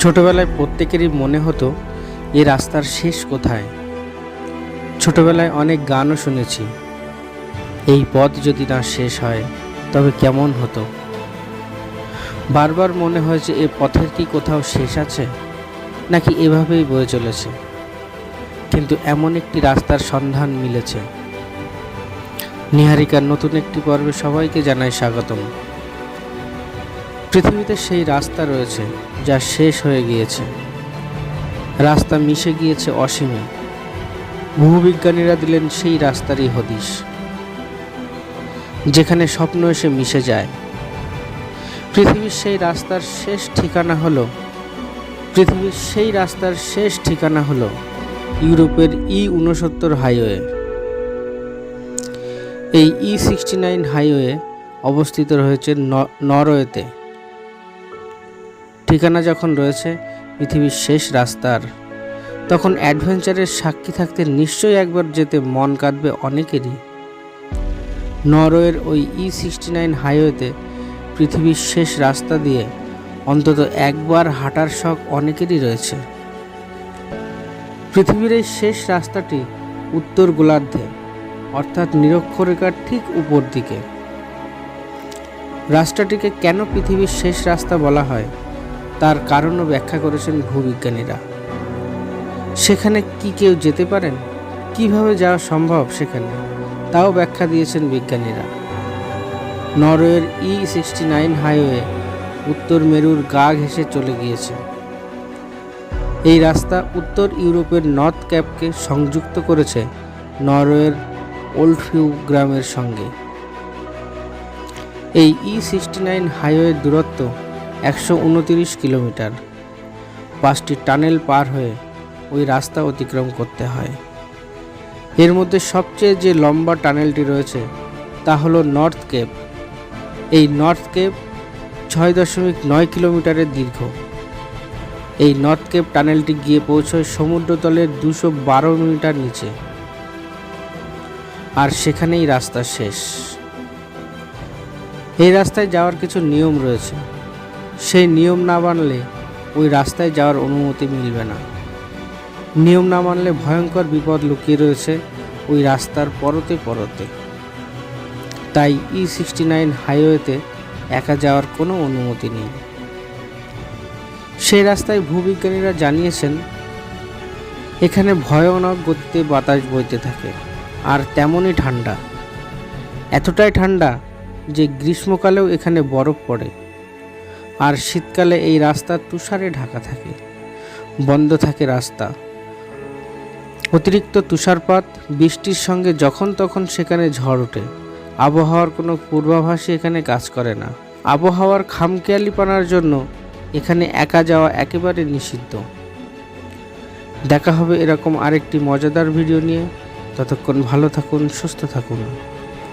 ছোটবেলায় প্রত্যেকেরই মনে হতো, এ রাস্তার শেষ কোথায়? ছোটবেলায় অনেক গানও শুনেছি, এই পথ যদি না শেষ হয়, তবে কেমন হতো? বারবার মনে হয়েছে এ পথের কি কোথাও শেষ আছে? নাকি এভাবেই বয়ে চলেছে। কিন্তু এমন একটি রাস্তার সন্ধান মিলেছে। নিহারিকার নতুন একটি পর্বে সবাইকে জানাই স্বাগতম। পৃথিবীতে সেই রাস্তা রয়েছে যা শেষ হয়ে গিয়েছে। রাস্তা মিশে গিয়েছে অসীমে। ভূবিজ্ঞানীরা দিলেন সেই রাস্তারই হদিশ, যেখানে স্বপ্ন এসে মিশে যায়। পৃথিবীর সেই রাস্তার শেষ ঠিকানা হলো, পৃথিবীর সেই রাস্তার শেষ ঠিকানা হলো ইউরোপের ই উনসত্তর হাইওয়ে। এই ই সিক্সটি নাইন হাইওয়ে অবস্থিত রয়েছে নরওয়েতে। ঠিকানা যখন রয়েছে পৃথিবীর শেষ রাস্তার, তখন অ্যাডভেঞ্চারের সাক্ষী থাকতে নিশ্চয়ই একবার যেতে মন কাঁদবে অনেকেরই। নরওয়ের ওই ই সিক্সটি নাইন হাইওয়েতে পৃথিবীর শেষ রাস্তা দিয়ে অন্তত একবার হাঁটার শখ অনেকেরই রয়েছে। পৃথিবীর এই শেষ রাস্তাটি উত্তর গোলার্ধে, অর্থাৎ নিরক্ষরেখার ঠিক উপর দিকে। রাস্তাটিকে কেন পৃথিবীর শেষ রাস্তা বলা হয়? তার কারণও ব্যাখ্যা করেছেন ভূবিজ্ঞানীরা। সেখানে কি কেউ যেতে পারেন? কীভাবে যাওয়া সম্ভব সেখানে? তাও ব্যাখ্যা দিয়েছেন বিজ্ঞানীরা। নরওয়ের ই সিক্সটি নাইন হাইওয়ে উত্তর মেরুর গা ঘেঁষে চলে গিয়েছে। এই রাস্তা উত্তর ইউরোপের নর্থ ক্যাপকে সংযুক্ত করেছে নরওয়ের ওল্ডফিউ গ্রামের সঙ্গে। এই ই সিক্সটি নাইন হাইওয়ের দূরত্ব একশো উনতিরিশ কিলোমিটার। পাঁচটি টানেল পার হয়ে ওই রাস্তা অতিক্রম করতে হয়। এর মধ্যে সবচেয়ে যে লম্বা টানেলটি রয়েছে, তা হলো নর্থ কেপ। এই নর্থ কেপ ছয় দশমিক নয় কিলোমিটারের দীর্ঘ। এই নর্থ কেপ টানেলটি গিয়ে পৌঁছয় সমুদ্রতলের দুশো বারো মিটার নিচে। আর সেখানেই রাস্তা শেষ। এই রাস্তায় যাওয়ার কিছু নিয়ম রয়েছে। সেই নিয়ম না মানলে ওই রাস্তায় যাওয়ার অনুমতি মিলবে না। নিয়ম না মানলে ভয়ঙ্কর বিপদ লুকিয়ে রয়েছে ওই রাস্তার পরতে পরতে। তাই ই সিক্সটি নাইন হাইওয়েতে একা যাওয়ার কোনো অনুমতি নেই। সেই রাস্তায় ভূবিজ্ঞানীরা জানিয়েছেন, এখানে ভয়ানক গতিতে বাতাস বইতে থাকে আর তেমনই ঠান্ডা। এতটাই ঠান্ডা যে গ্রীষ্মকালেও এখানে বরফ পড়ে। আর শীতকালে এই রাস্তা তুষারে ঢাকা থাকে। বন্ধ থাকে রাস্তা। অতিরিক্ত তুষারপাত, বৃষ্টির সঙ্গে যখন তখন সেখানে ঝড় ওঠে। আবহাওয়ার কোনো পূর্বাভাসই এখানে কাজ করে না। আবহাওয়ার খামখেয়ালিপনার জন্য এখানে একা যাওয়া একেবারে নিষিদ্ধ। দেখা হবে এরকম আরেকটি মজাদার ভিডিও নিয়ে। ততক্ষণ ভালো থাকুন, সুস্থ থাকুন।